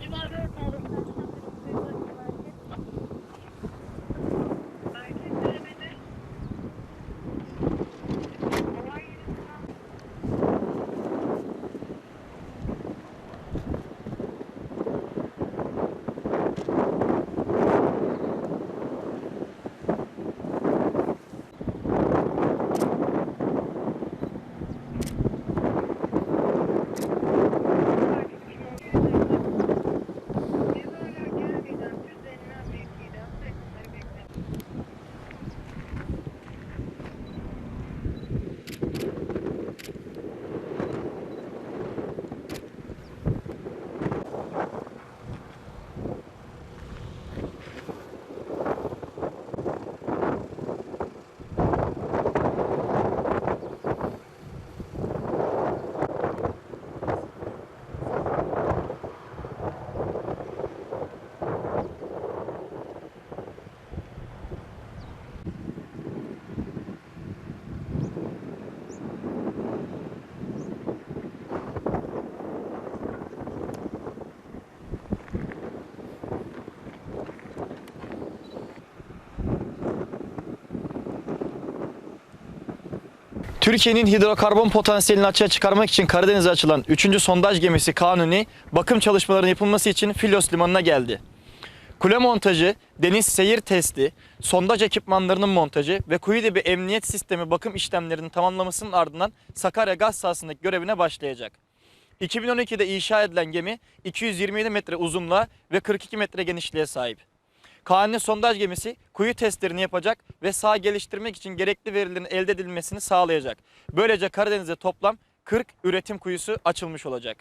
Hadi bakalım. Türkiye'nin hidrokarbon potansiyelini açığa çıkarmak için Karadeniz'e açılan 3. sondaj gemisi Kanuni, bakım çalışmalarının yapılması için Filos Limanı'na geldi. Kule montajı, deniz seyir testi, sondaj ekipmanlarının montajı ve kuyu dibi emniyet sistemi bakım işlemlerinin tamamlamasının ardından Sakarya gaz sahasındaki görevine başlayacak. 2012'de inşa edilen gemi 227 metre uzunluğa ve 42 metre genişliğe sahip. Kanuni sondaj gemisi kuyu testlerini yapacak ve sağ geliştirmek için gerekli verilerin elde edilmesini sağlayacak. Böylece Karadeniz'de toplam 40 üretim kuyusu açılmış olacak.